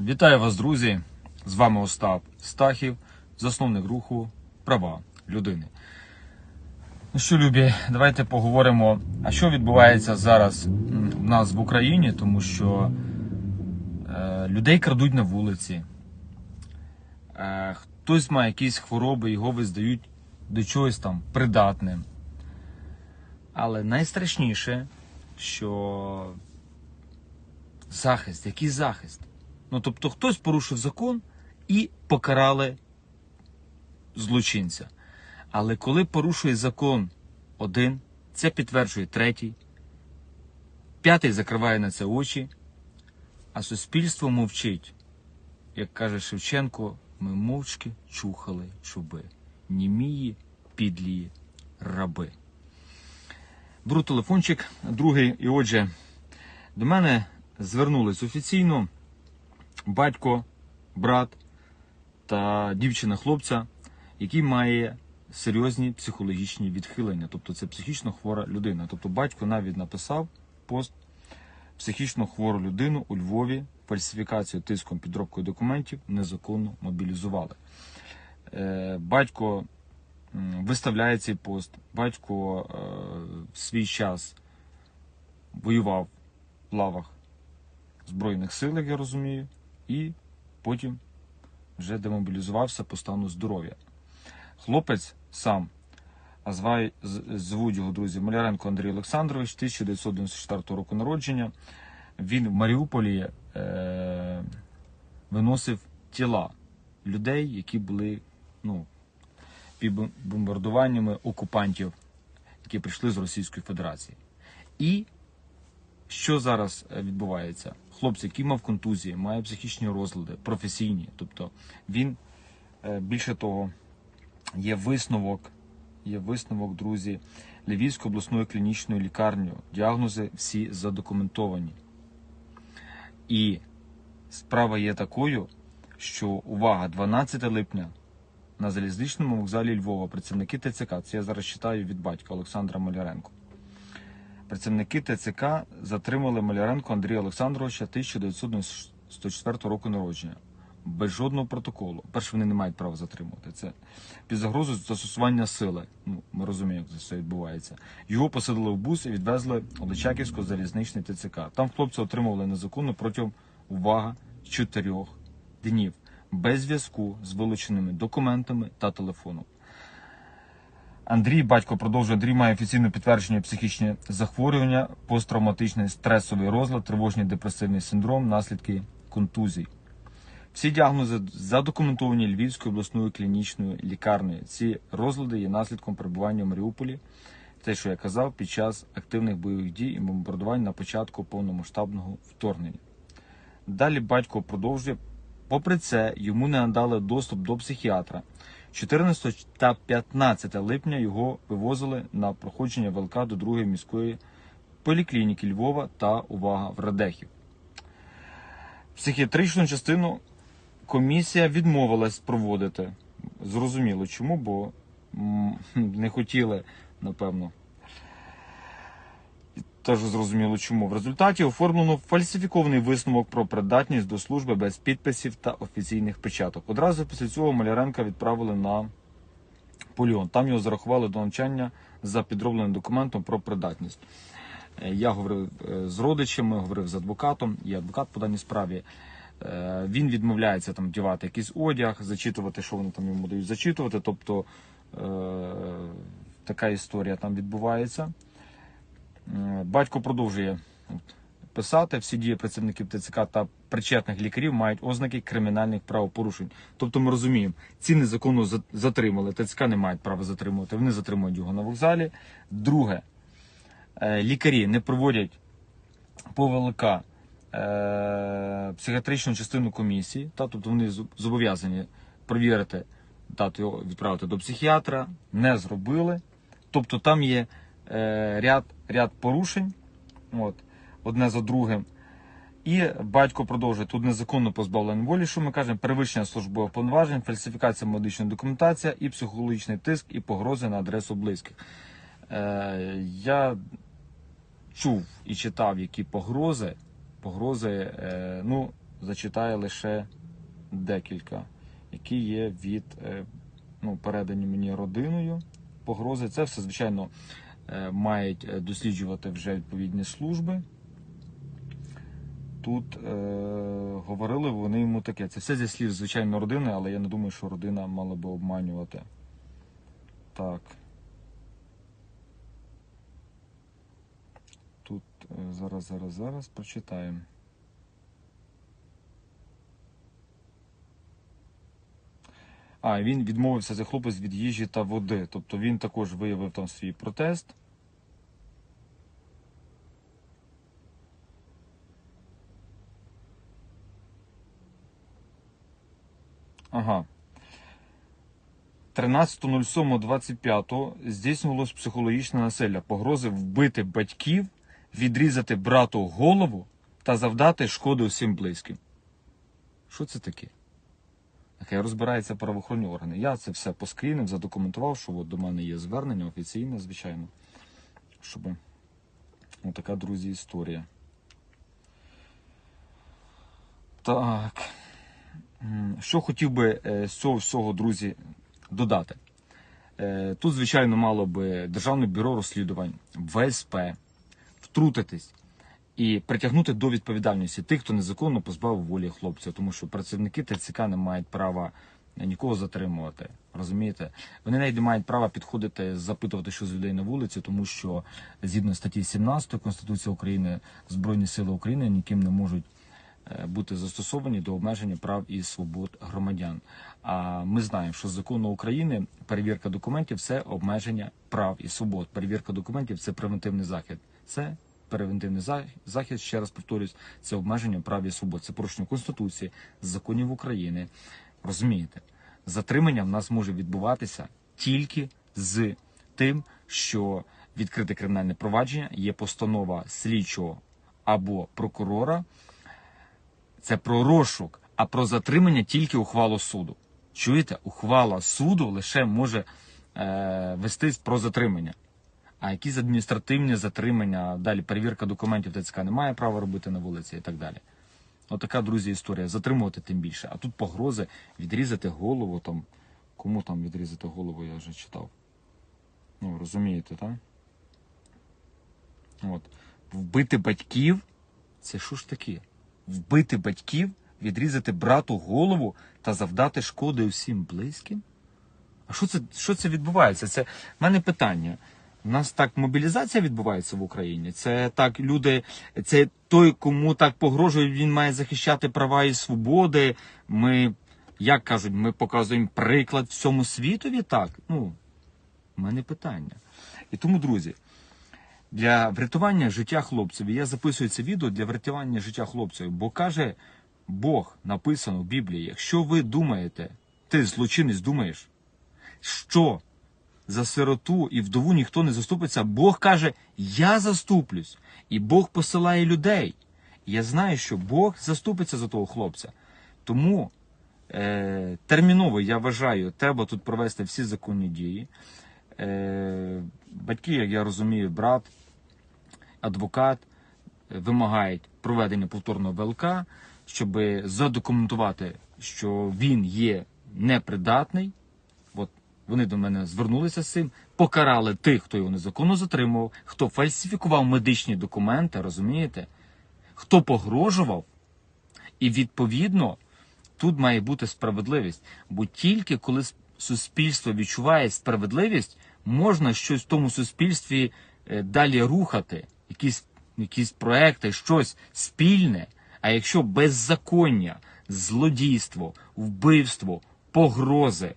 Вітаю вас, друзі! З вами Остап Стахів, засновник руху Права людини. Ну що, любі, давайте поговоримо, а що відбувається зараз в нас в Україні, тому що е, людей крадуть на вулиці. Е, хтось має якісь хвороби, його визнають до чогось там придатним. Але найстрашніше, що захист, який захист? Ну, тобто хтось порушив закон і покарали злочинця. Але коли порушує закон один, це підтверджує третій, п'ятий закриває на це очі, а суспільство мовчить. Як каже Шевченко, ми мовчки чухали чуби, німії, підлії, раби. Беру телефончик, другий, і отже, до мене звернулись офіційно батько, брат та дівчина хлопця, який має серйозні психологічні відхилення. Тобто це психічно хвора людина. Тобто батько навіть написав пост психічно хвору людину у Львові, фальсифікацію тиском підробкою документів незаконно мобілізували. Е, Батько виставляє цей пост. Батько е, в свій час воював в лавах Збройних сил, як я розумію, і потім вже демобілізувався по стану здоров'я. Хлопець сам, а звай, звуть його друзі Маляренко Андрій Олександрович, 1994 року народження. Він в Маріуполі е, виносив тіла людей, які були ну, під бомбардуваннями окупантів, які прийшли з Російської Федерації. І що зараз е, відбувається? Хлопці, який мав контузії, має психічні розлади, професійні. Тобто він е, більше того, є висновок, є висновок, друзі, Львівської обласної клінічної лікарні. Діагнози всі задокументовані. І справа є такою, що увага, 12 липня на залізничному вокзалі Львова працівники ТЦК, це я зараз читаю від батька Олександра Маляренко. Працівники ТЦК затримали Маляренко Андрія Олександровича 1994 року народження. Без жодного протоколу. Перше, вони не мають права затримувати. Це під загрозою застосування сили. Ну, ми розуміємо, як це все відбувається. Його посадили в бус і відвезли у Личаківську залізничний ТЦК. Там хлопці отримували незаконно протягом увага чотирьох днів без зв'язку з вилученими документами та телефоном. Андрій, батько продовжує, Андрій має офіційне підтвердження психічні захворювання, посттравматичний стресовий розлад, тривожний депресивний синдром, наслідки контузій. Всі діагнози задокументовані Львівською обласною клінічною лікарнею. Ці розлади є наслідком перебування в Маріуполі, те, що я казав, під час активних бойових дій і бомбардувань на початку повномасштабного вторгнення. Далі батько продовжує. Попри це, йому не надали доступ до психіатра. 14 та 15 липня його вивозили на проходження ВЛК до другої міської поліклініки Львова та увага в Радехів. Психіатричну частину комісія відмовилась проводити. Зрозуміло чому, бо не хотіли, напевно. І Теж зрозуміло чому. В результаті оформлено фальсифікований висновок про придатність до служби без підписів та офіційних печаток. Одразу після цього Маляренка відправили на поліон. Там його зарахували до навчання за підробленим документом про придатність. Е, Я говорив е, з родичами, говорив з адвокатом, є адвокат по даній справі. Е, Він відмовляється там вдівати якийсь одяг, зачитувати, що вони там йому дають зачитувати. Тобто така історія там відбувається. Е, Батько продовжує писати, всі дії працівників ТЦК та причетних лікарів мають ознаки кримінальних правопорушень. Тобто ми розуміємо, ці незаконно затримали. ТЦК не мають права затримувати. Вони затримують його на вокзалі. Друге, е, лікарі не проводять по ВЛК е, психіатричну частину комісії, та, тобто вони зобов'язані провірити, дати його відправити до психіатра, не зробили. Тобто там є ряд, ряд порушень, от, одне за другим. І батько продовжує тут незаконно позбавлення волі, що ми кажемо, перевищення службових повноважень, фальсифікація медичної документації, і психологічний тиск, і погрози на адресу близьких. Е, я чув і читав, які погрози, погрози, е, ну, зачитаю лише декілька, які є від е, ну, передані мені родиною. Погрози. Це все, звичайно, е, мають е, досліджувати вже відповідні служби. Тут е, говорили вони йому таке. Це все зі слів, звичайно, родини, але я не думаю, що родина мала би обманювати. Так. Тут е, зараз, зараз, зараз прочитаємо. А, він відмовився цей хлопець від їжі та води. Тобто він також виявив там свій протест. Ага. 13.07.25 здійснювалось психологічне насилля, погрози вбити батьків, відрізати брату голову та завдати шкоди усім близьким. Що це таке? Нехай розбираються правоохоронні органи. Я це все поскрінив, задокументував, що от до мене є звернення офіційне, звичайно. Щоб отака, друзі, історія. Так. Що хотів би е, з цього всього, друзі, додати. Е, Тут, звичайно, мало би Державне бюро розслідувань, ВСП втрутитись і притягнути до відповідальності тих, хто незаконно позбавив волі хлопця, тому що працівники ТЦК не мають права нікого затримувати. Розумієте? Вони навіть не мають права підходити, запитувати, що з людей на вулиці, тому що згідно статті 17 Конституції України Збройні Сили України ніким не можуть е, бути застосовані до обмеження прав і свобод громадян. А ми знаємо, що закону України перевірка документів це обмеження прав і свобод. Перевірка документів це превентивний захід. Це превентивний за- захід, ще раз повторюсь, це обмеження прав і свобод. Це порушення Конституції, законів України. Розумієте, затримання в нас може відбуватися тільки з тим, що відкрите кримінальне провадження, є постанова слідчого або прокурора, це про розшук, а про затримання тільки ухвалу суду. Чуєте, ухвала суду лише може е, вестись про затримання. А якісь адміністративні затримання, далі перевірка документів ТЦК не має права робити на вулиці і так далі. Отака, друзі, історія. Затримувати тим більше. А тут погрози відрізати голову там. Кому там відрізати голову, я вже читав. Ну, розумієте, так? От. Вбити батьків це що ж таке? Вбити батьків, відрізати брату голову та завдати шкоди усім близьким? А що це, що це відбувається? Це в мене питання. У нас так мобілізація відбувається в Україні. Це так люди, це той, кому так погрожують, він має захищати права і свободи. Ми, як кажуть, ми показуємо приклад всьому світові. Так, ну, в мене питання. І тому, друзі, для врятування життя хлопців, я записую це відео для врятування життя хлопців, бо каже Бог, написано в Біблії, якщо ви думаєте, ти злочинець думаєш, що за сироту і вдову ніхто не заступиться, Бог каже, я заступлюсь, і Бог посилає людей. Я знаю, що Бог заступиться за того хлопця. Тому е, терміново я вважаю, треба тут провести всі законні дії. Е, батьки, як я розумію, брат, адвокат е, вимагають проведення повторного ВЛК, щоб задокументувати, що він є непридатний. Вони до мене звернулися з цим, покарали тих, хто його незаконно затримував, хто фальсифікував медичні документи, розумієте? Хто погрожував, і відповідно тут має бути справедливість. Бо тільки коли суспільство відчуває справедливість, можна щось в тому суспільстві е, далі рухати, якісь, якісь проекти, щось спільне. А якщо беззаконня, злодійство, вбивство, погрози,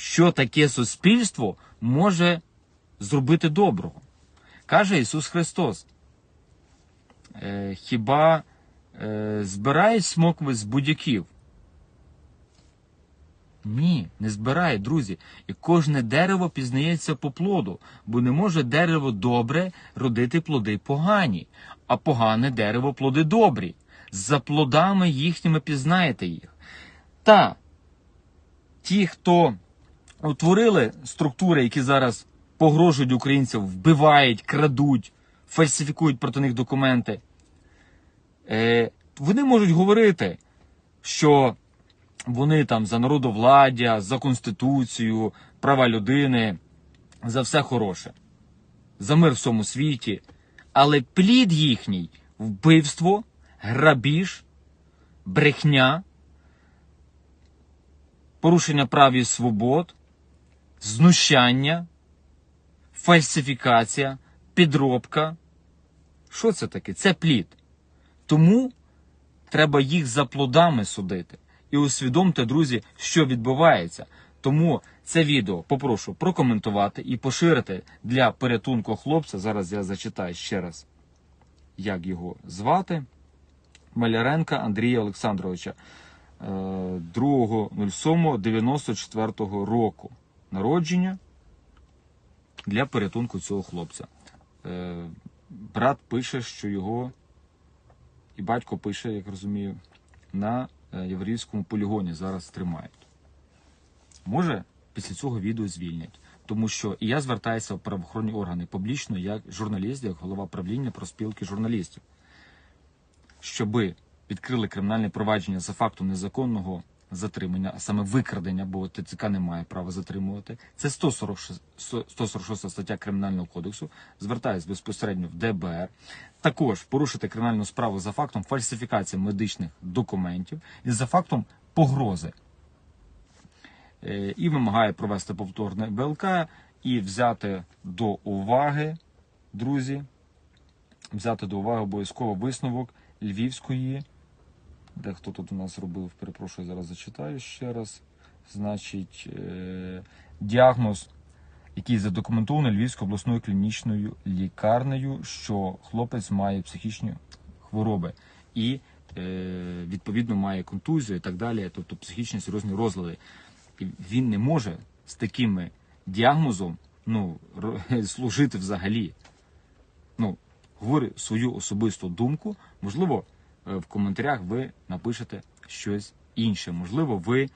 що таке суспільство може зробити доброго? Каже Ісус Христос. Е, хіба е, збирають смокви з будь-яків? Ні, не збирає, друзі. І кожне дерево пізнається по плоду, бо не може дерево добре родити плоди погані, а погане дерево плоди добрі. За плодами їхніми пізнаєте їх. Та ті, хто утворили структури, які зараз погрожують українцям, вбивають, крадуть, фальсифікують проти них документи, е, вони можуть говорити, що вони там за народовладдя, за конституцію, права людини, за все хороше, за мир в всьому світі. Але плід їхній вбивство, грабіж, брехня, порушення прав і свобод, знущання, фальсифікація, підробка. Що це таке? Це плід. Тому треба їх за плодами судити. І усвідомте, друзі, що відбувається. Тому це відео попрошу прокоментувати і поширити для порятунку хлопця. Зараз я зачитаю ще раз, як його звати. Маляренка Андрія Олександровича е, 2.07.94 року народження для порятунку цього хлопця. Е, Брат пише, що його і батько пише, як розумію, на е, єврейському полігоні зараз тримають. Може, після цього відео звільнять. Тому що і я звертаюся в правоохоронні органи публічно як журналіст, як голова правління проспілки журналістів, щоби відкрили кримінальне провадження за фактом незаконного затримання, а саме викрадення, бо ТЦК не має права затримувати. Це 146, 146 стаття Кримінального кодексу. Звертаюсь безпосередньо в ДБР. Також порушити кримінальну справу за фактом фальсифікації медичних документів і за фактом погрози. Е, І вимагає провести повторне БЛК і взяти до уваги, друзі, взяти до уваги обов'язково висновок Львівської. Де хто тут у нас робив, перепрошую, зараз зачитаю ще раз. Значить, е, діагноз, який задокументований Львівською обласною клінічною лікарнею, що хлопець має психічні хвороби і е, відповідно має контузію і так далі, тобто психічні серйозні розлади. І він не може з таким діагнозом ну, служити взагалі. Ну, говорю свою особисту думку. Можливо, в коментарях ви напишете щось інше. Можливо, ви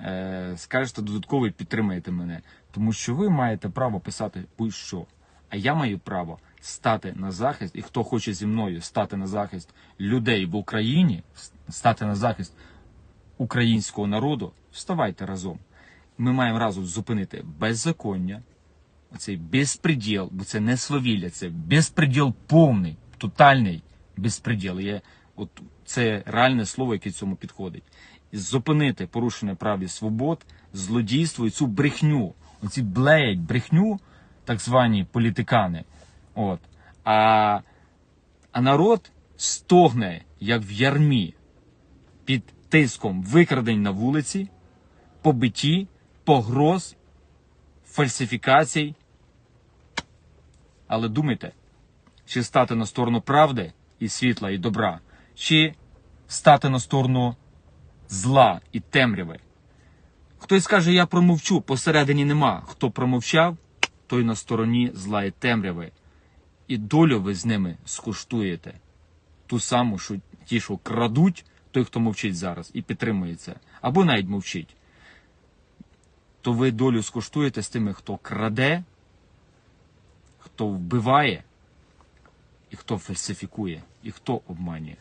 е, скажете додатково і підтримаєте мене. Тому що ви маєте право писати будь-що. А я маю право стати на захист, і хто хоче зі мною стати на захист людей в Україні, стати на захист українського народу, вставайте разом. Ми маємо разом зупинити беззаконня, оцей безпреділ, бо це не свавілля, це безпреділ повний, тотальний безпреділ. Є, от це реальне слово, яке цьому підходить. Зупинити порушення прав і свобод, злодійство і цю брехню. Оці блеять брехню, так звані політикани. От. А, а народ стогне, як в ярмі, під тиском викрадень на вулиці, побитті, погроз, фальсифікацій. Але думайте, чи стати на сторону правди і світла, і добра, чи стати на сторону зла і темряви. Хтось скаже, я промовчу, посередині нема. Хто промовчав, той на стороні зла і темряви. І долю ви з ними скуштуєте. Ту саму, що ті, що крадуть, той, хто мовчить зараз, і підтримує це, або навіть мовчить, то ви долю скуштуєте з тими, хто краде, хто вбиває, і хто фальсифікує, і хто обманює.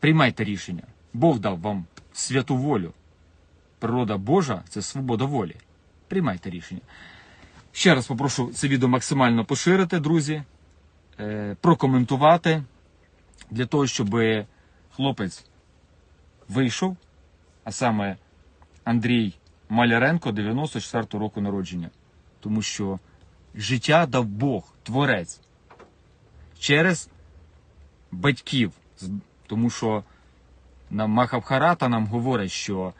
Приймайте рішення. Бог дав вам святу волю. Природа Божа це свобода волі. Приймайте рішення. Ще раз попрошу це відео максимально поширити, друзі, е, прокоментувати для того, щоб хлопець вийшов, а саме Андрій Маляренко 94-го року народження. Тому що життя дав Бог, Творець, через батьків. Тому що на Махабхарата нам говорить, що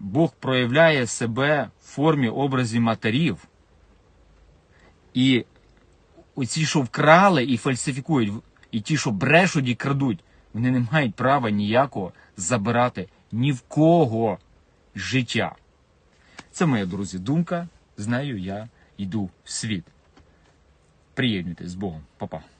Бог проявляє себе в формі образів матерів. І оці, що вкрали і фальсифікують, і ті, що брешуть і крадуть, вони не мають права ніякого забирати ні в кого життя. Це моя, друзі, думка. З нею я йду в світ. Приєднуйтесь з Богом. Па-па.